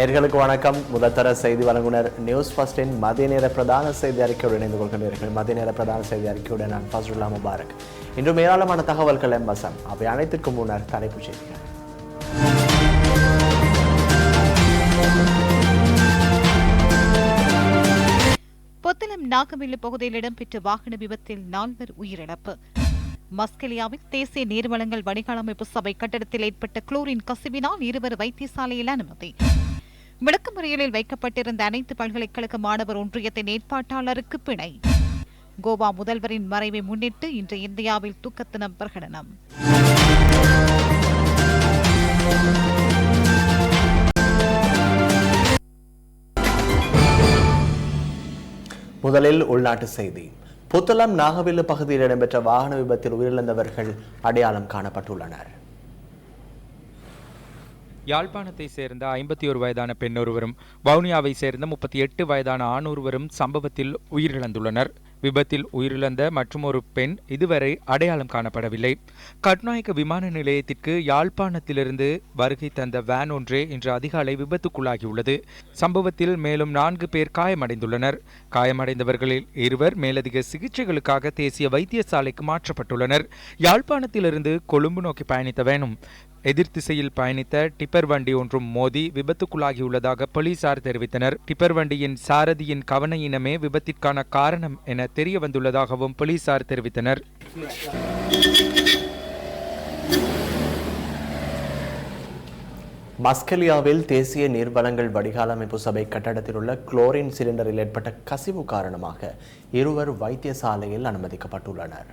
நேர்களுக்கு வணக்கம். முதல்தர செய்தி வழங்குனர் நியூஸ் ஃபர்ஸ்டின் மதிய நேர பிரதான செய்தி அறிக்கையுடன் இணைந்து கொள்கின்றீர்கள். மதிய நேர பிரதான செய்தி அறிக்கையுடன் நான் ஃபஸ்ருல்லா முபாரக். இன்று ஏராளமான தகவல்கள் எம்பசம். அவை அனைத்திற்கும் முன்னர் தலைப்புச் செய்திகள். புத்தளம் நாகமில்லு பகுதியில் இடம்பெற்ற வாகன விபத்தில் நால்வர் உயிரிழப்பு. மஸ்கெலியாவில் தேசிய நீர்வளங்கள் வடிகாலமைப்பு சபை கட்டடத்தில் ஏற்பட்ட குளோரின் கசிவினால் இருவர் வைத்தியசாலையில் அனுமதி. விளக்கமறியலில் வைக்கப்பட்டிருந்த அனைத்து பல்கலைக்கழக மாணவர் ஒன்றியத்தின் ஏற்பாட்டாளருக்கு பிணை. கோவா முதல்வரின் மறைவை முன்னிட்டு இன்று இந்தியாவில் தூக்கத்தினம் பிரகடனம். முதலில் உள்நாட்டு செய்தி. புத்தளம் நாகவில்லு பகுதியில் இடம்பெற்ற வாகன விபத்தில் உயிரிழந்தவர்கள் அடையாளம் காணப்பட்டுள்ளனர். யாழ்ப்பாணத்தை சேர்ந்த ஐம்பத்தி ஒரு வயதான பெண் ஒருவரும் வவுனியாவை சேர்ந்த முப்பத்தி எட்டு வயதான ஆண் ஒருவரும் சம்பவத்தில் உயிரிழந்துள்ளனர். விபத்தில் உயிரிழந்த மற்றும் ஒரு பெண் இதுவரை அடையாளம் காணப்படவில்லை. கட்நாயக்க விமான நிலையத்திற்கு யாழ்ப்பாணத்திலிருந்து வருகை தந்த வேன் ஒன்றே இன்று அதிகாலை விபத்துக்குள்ளாகியுள்ளது. சம்பவத்தில் மேலும் நான்கு பேர் காயமடைந்துள்ளனர். காயமடைந்தவர்களில் இருவர் மேலதிக சிகிச்சைகளுக்காக தேசிய வைத்தியசாலைக்கு மாற்றப்பட்டுள்ளனர். யாழ்ப்பாணத்திலிருந்து கொழும்பு நோக்கி பயணித்த வேனும் எதிர் திசையில் பயணித்த டிப்பர் வண்டி ஒன்றும் மோதி விபத்துக்குள்ளாகியுள்ளதாக போலீசார் தெரிவித்தனர். டிப்பர் வண்டியின் சாரதியின் கவனையினமே விபத்திற்கான காரணம் என தெரிய வந்துள்ளதாகவும் போலீசார் தெரிவித்தனர். மஸ்கலியாவில் தேசிய நீர்வளங்கள் வடிகாலமைப்பு சபை கட்டடத்தில் உள்ள குளோரின் சிலிண்டரில் ஏற்பட்ட கசிவு காரணமாக இருவர் வைத்தியசாலையில் அனுமதிக்கப்பட்டுள்ளனர்.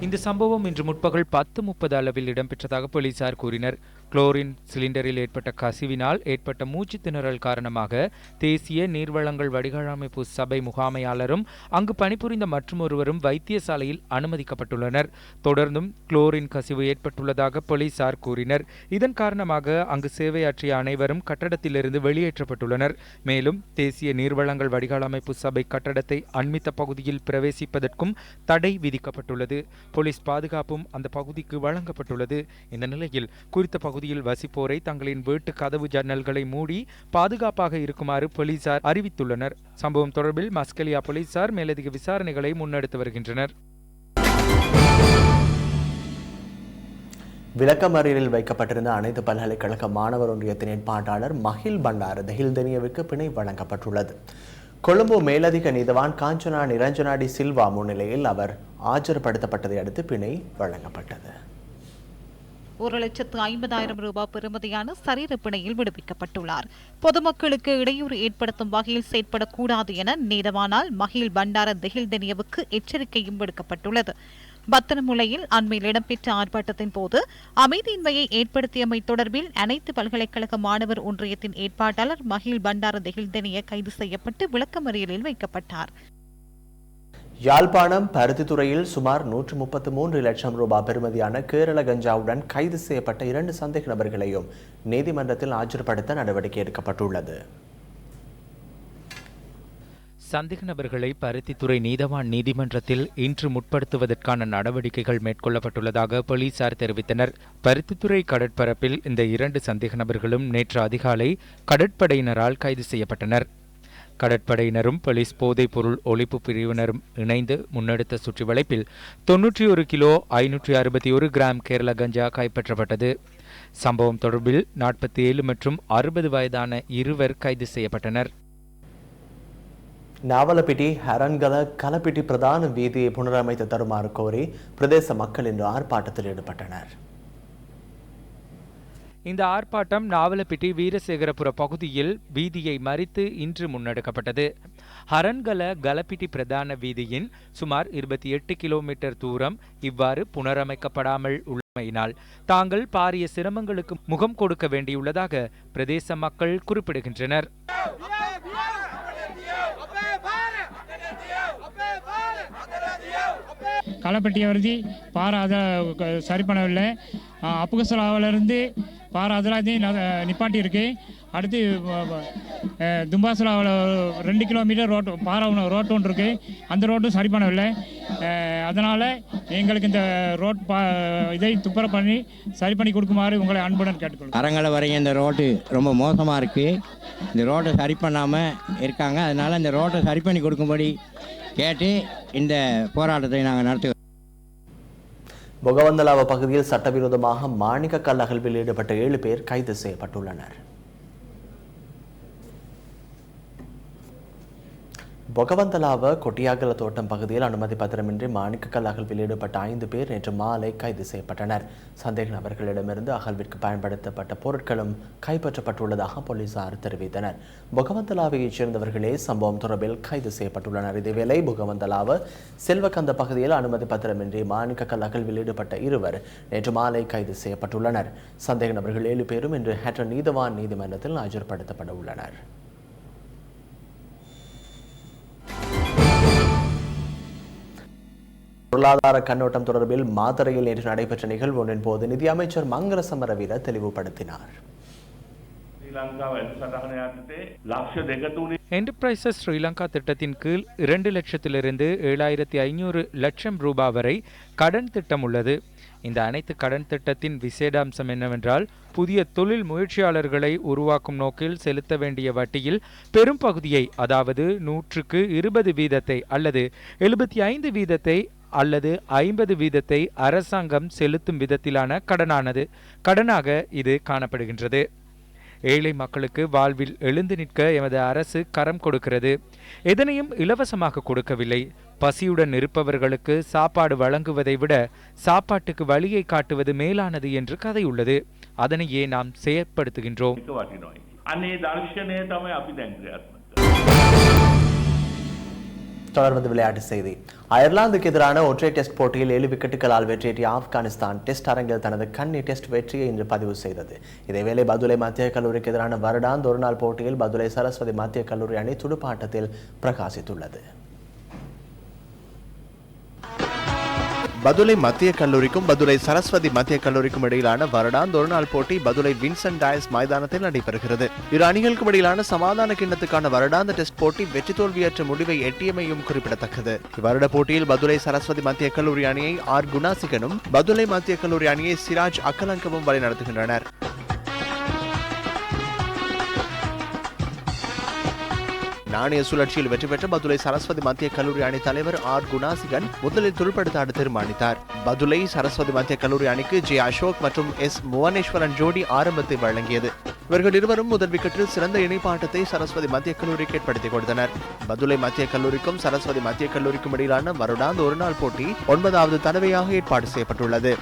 இந்த சம்பவம் இன்று முற்பகல் பத்து முப்பது அளவில் இடம்பெற்றதாக போலீசார் கூறினர். குளோரின் சிலிண்டரில் ஏற்பட்ட கசிவினால் ஏற்பட்ட மூச்சு திணறல் காரணமாக தேசிய நீர்வளங்கள் வடிகாலமைப்பு சபை முகாமையாளரும் அங்கு பணிபுரிந்த மற்றொருவரும் வைத்தியசாலையில் அனுமதிக்கப்பட்டுள்ளனர். தொடர்ந்தும் குளோரின் கசிவு ஏற்பட்டுள்ளதாக போலீசார் கூறினர். இதன் காரணமாக அங்கு சேவையாற்றிய அனைவரும் கட்டடத்திலிருந்து வெளியேற்றப்பட்டுள்ளனர். மேலும் தேசிய நீர்வளங்கள் வடிகாலமைப்பு சபை கட்டடத்தை அண்மித்த பகுதியில் பிரவேசிப்பதற்கும் தடை விதிக்கப்பட்டுள்ளது. போலீஸ் பாதுகாப்பும் அந்த பகுதிக்கு வழங்கப்பட்டுள்ளது. இந்த நிலையில் குறித்த பகுதியில் வசிப்போரை தங்களின் வீட்டு கதவு ஜன்னல்களை மூடி பாதுகாப்பாக இருக்குமாறு போலீசார் அறிவித்துள்ளனர். சம்பவம் தொடர்பில் மஸ்கலியா போலீசார் மேலதிக விசாரணைகளை முன்னெடுத்து வருகின்றனர். விளக்கமறியலில் வைக்கப்பட்டிருந்த அனைத்து பல்கலைக்கழக மாணவர் ஒன்றியத்தின் ஏற்பாட்டாளர் மஹில் பண்டார தெஹில்தனியவுக்கு பிணை வழங்கப்பட்டுள்ளது. கொழும்பு மேலதிக நீதவான் காஞ்சனா நிரஞ்சனாடி சில்வா முன்னிலையில் அவர் ஆஜர்படுத்தப்பட்டதை அடுத்து பிணை வழங்கப்பட்டது. ஒரு லட்சத்து ஐம்பதாயிரம் ரூபாய் பெறுமதியான சரீர பிணையில் விடுவிக்கப்பட்டுள்ளார். பொதுமக்களுக்கு இடையூறு ஏற்படுத்தும் வகையில் செயற்படக்கூடாது என நேரமானால் மகிழ் பண்டார தெஹில்தனியவுக்கு எச்சரிக்கையும் விடுக்கப்பட்டுள்ளது. பத்திரமுலையில் அண்மையில் இடம்பெற்ற ஆர்ப்பாட்டத்தின் போது அமைதியின்மையை ஏற்படுத்தியமை தொடர்பில் அனைத்து பல்கலைக்கழக மாணவர் ஒன்றியத்தின் ஏற்பாட்டாளர் மகிழ் பண்டார தெஹில்தனிய கைது செய்யப்பட்டு விளக்கமறியலில் வைக்கப்பட்டார். யாழ்ப்பாணம் பருத்தித்துறையில் சுமார் நூற்று முப்பத்து மூன்று லட்சம் ரூபாய் பெறுமதியான கேரள கஞ்சாவுடன் கைது செய்யப்பட்ட இரண்டு சந்தேக நபர்களையும் நீதிமன்றத்தில் ஆஜர்படுத்த நடவடிக்கை எடுக்கப்பட்டுள்ளது. சந்தேக நபர்களை பருத்தித்துறை நீதவான் நீதிமன்றத்தில் இன்று முற்படுத்துவதற்கான நடவடிக்கைகள் மேற்கொள்ளப்பட்டுள்ளதாக போலீசார் தெரிவித்தனர். பருத்தித்துறை கடற்பரப்பில் இந்த இரண்டு சந்தேக நபர்களும் நேற்று அதிகாலை கடற்படையினரால் கைது செய்யப்பட்டனர். கடற்படையினரும் போலீஸ் போதைப் பொருள் ஒழிப்பு பிரிவினரும் இணைந்து முன்னெடுத்த சுற்றி வளைப்பில் தொன்னூற்றி ஒரு கிலோ ஐநூற்றி அறுபத்தி ஒரு கிராம் கேரள கஞ்சா கைப்பற்றப்பட்டது சம்பவம் தொடர்பில் நாற்பத்தி ஏழு மற்றும் அறுபது வயதான இருவர் கைது செய்யப்பட்டனர். நாவலப்பிட்டி ஹரன்கல கலப்பிட்டி பிரதான வீதியை புனரமைத்து தருமாறு கோரி பிரதேச மக்கள் இன்று ஆர்ப்பாட்டத்தில் ஈடுபட்டனர். இந்த ஆர்ப்பாட்டம் நாவலப்பிட்டி வீரசேகரபுர பகுதியில் வீதியை மறித்து இன்று முன்னெடுக்கப்பட்டது. ஹரன்கல கலப்பிட்டி பிரதான வீதியின் சுமார் இருபத்தி எட்டு கிலோமீட்டர் தூரம் இவ்வாறு புனரமைக்கப்படாமல் உள்ளமையினால் தாங்கள் பாரிய சிரமங்களுக்கு முகம் கொடுக்க வேண்டியுள்ளதாக பிரதேச மக்கள் குறிப்பிடுகின்றனர். களப்பட்டியை வருதி பாறை அதை சரி பண்ணவில்லை அப்புகசலாவிலிருந்து பாறை அதெல்லாத்தையும் நிப்பாட்டி இருக்கு அடுத்து தும்பாசலாவில் ரெண்டு கிலோமீட்டர் ரோட்டு பாறை ஒன்று ரோட்டு ஒன்று இருக்குது அந்த ரோட்டும் சரி பண்ணவில்லை அதனால் எங்களுக்கு இந்த ரோட் பா இதை துப்புரவு பண்ணி சரி பண்ணி கொடுக்குமாறு உங்களை அன்புடன் கேட்டுக்கொள்ளும் அரங்கலை வரையும் இந்த ரோட்டு ரொம்ப மோசமாக இருக்குது இந்த ரோட்டை சரி பண்ணாமல் இருக்காங்க. அதனால் இந்த ரோட்டை சரி பண்ணி கொடுக்கும்படி கேட்டு இந்த போராட்டத்தை நாங்கள் நடத்து பொகவந்தலாவ பகுதியில் சட்டவிரோதமாக மாணிக்க கல் அகழ்வில் ஈடுபட்ட ஏழு பேர் கைது செய்யப்பட்டுள்ளனர். பொகவந்தலாவ கொட்டியாகல தோட்டம் பகுதியில் அனுமதி பத்திரமின்றி மாணிக்க கல் அகழ்வில் ஈடுபட்ட ஐந்து பேர் நேற்று மாலை கைது செய்யப்பட்டனர். சந்தேக நபர்களிடமிருந்து அகழ்விற்கு பயன்படுத்தப்பட்ட பொருட்களும் கைப்பற்றப்பட்டுள்ளதாக போலீசார் தெரிவித்தனர். பொகவந்தலாவையைச் சேர்ந்தவர்களே சம்பவம் தொடர்பில் கைது செய்யப்பட்டுள்ளனர். இதேவேளை பொகவந்தலாவ செல்வக்கந்த பகுதியில் அனுமதி பத்திரமின்றி மாணிக்க கல் அகழ்வில் ஈடுபட்ட இருவர் நேற்று மாலை கைது செய்யப்பட்டுள்ளனர். சந்தேக நபர்கள் ஏழு பேரும் இன்று ஹேட்டன் நீதவான் நீதிமன்றத்தில் ஆஜர்படுத்தப்பட உள்ளனர். பொருளாதார கண்ணோட்டம் தொடர்பில் மாத்தறையில் நேற்று நடைபெற்ற நிகழ்வு ஒன்றின் போது நிதியமைச்சர் மங்கர சமரவீர தெளிவுபடுத்தினார். என்டர்பிரைசஸ் ஸ்ரீலங்கா திட்டத்தின் கீழ் இரண்டு லட்சத்திலிருந்து ஏழாயிரத்தி ஐநூறு லட்சம் ரூபாய் வரை கடன் திட்டம் உள்ளது. இந்த அனைத்து கடன் திட்டத்தின் விசேடாம்சம் என்னவென்றால் புதிய தொழில் முயற்சியாளர்களை உருவாக்கும் நோக்கில் செலுத்த வேண்டிய வட்டியில் பெரும்பகுதியை அதாவது நூற்றுக்கு இருபது வீதத்தை அல்லது எழுபத்தி ஐந்து வீதத்தை அல்லது ஐம்பது வீதத்தை அரசாங்கம் செலுத்தும் விதத்திலான கடனானது. கடனாக இது காணப்படுகின்றது. ஏழை மக்களுக்கு வாழ்வில் எழுந்து நிற்க எமது அரசு கரம் கொடுக்கிறது. எதனையும் இலவசமாக கொடுக்கவில்லை. பசியுடன் இருப்பவர்களுக்கு சாப்பாடு வழங்குவதை விட சாப்பாட்டுக்கு வழியை காட்டுவது மேலானது என்று கதை உள்ளது. அதனையே நாம் செயற்படுத்துகின்றோம். தொடர்வது விளையாட்டு செய்தி. அயர்லாந்துக்கு எதிரான ஒற்றை டெஸ்ட் போட்டியில் ஏழு விக்கெட்டுகளால் வெற்றியேற்றிய ஆப்கானிஸ்தான் டெஸ்ட் அரங்கில் தனது கன்னி டெஸ்ட் வெற்றியை இன்று பதிவு செய்தது. இதேவேளை பதுலை மத்திய கல்லூரிக்கு எதிரான வருடாந்த ஒருநாள் போட்டியில் பதுலை சரஸ்வதி மத்திய கல்லூரி அணி துடுப்பாட்டத்தில் பிரகாசித்துள்ளது. பதுளை மத்திய கல்லூரிக்கும் பதுளை சரஸ்வதி மத்திய கல்லூரிக்கும் இடையிலான வருடாந்த ஒருநாள் போட்டி பதுளை வின்சென்ட் டயஸ் மைதானத்தில் நடைபெறுகிறது. இரு அணிகளுக்கும் இடையிலான சமாதான கிண்ணத்துக்கான வருடாந்த டெஸ்ட் போட்டி வெற்றி தோல்வியற்ற முடிவை எட்டியமையும் குறிப்பிடத்தக்கது. இவ்வருட போட்டியில் பதுளை சரஸ்வதி மத்திய கல்லூரி அணியை ஆர் குணாசிகனும் பதுளை மத்திய கல்லூரி அணியை சிராஜ் அக்கலங்கமும் வழிநடத்துகின்றனர். நாணய சுழற்சியில் வெற்றி பெற்ற பதுளை சரஸ்வதி மத்திய கல்லூரி அணி தலைவர் ஆர் குணாசிகன் முதலில் துடுப்படுத்த ஆட தீர்மானித்தார். பதுளை சரஸ்வதி மத்திய கல்லூரி அணிக்கு ஜே அசோக் மற்றும் எஸ் புவனேஸ்வரன் ஜோடி ஆரம்பத்தை வழங்கியது. இவர்கள் இருவரும் முதல் விக்கெட்டில் சிறந்த இணைப்பாட்டத்தை சரஸ்வதி மத்திய கல்லூரிக்கு ஏற்படுத்திக் கொடுத்தனர். பதுளை மத்திய கல்லூரிக்கும் சரஸ்வதி மத்திய கல்லூரிக்கும் இடையிலான வருடாந்த ஒருநாள் போட்டி ஒன்பதாவது தடவையாக ஏற்பாடு செய்யப்பட்டுள்ளது.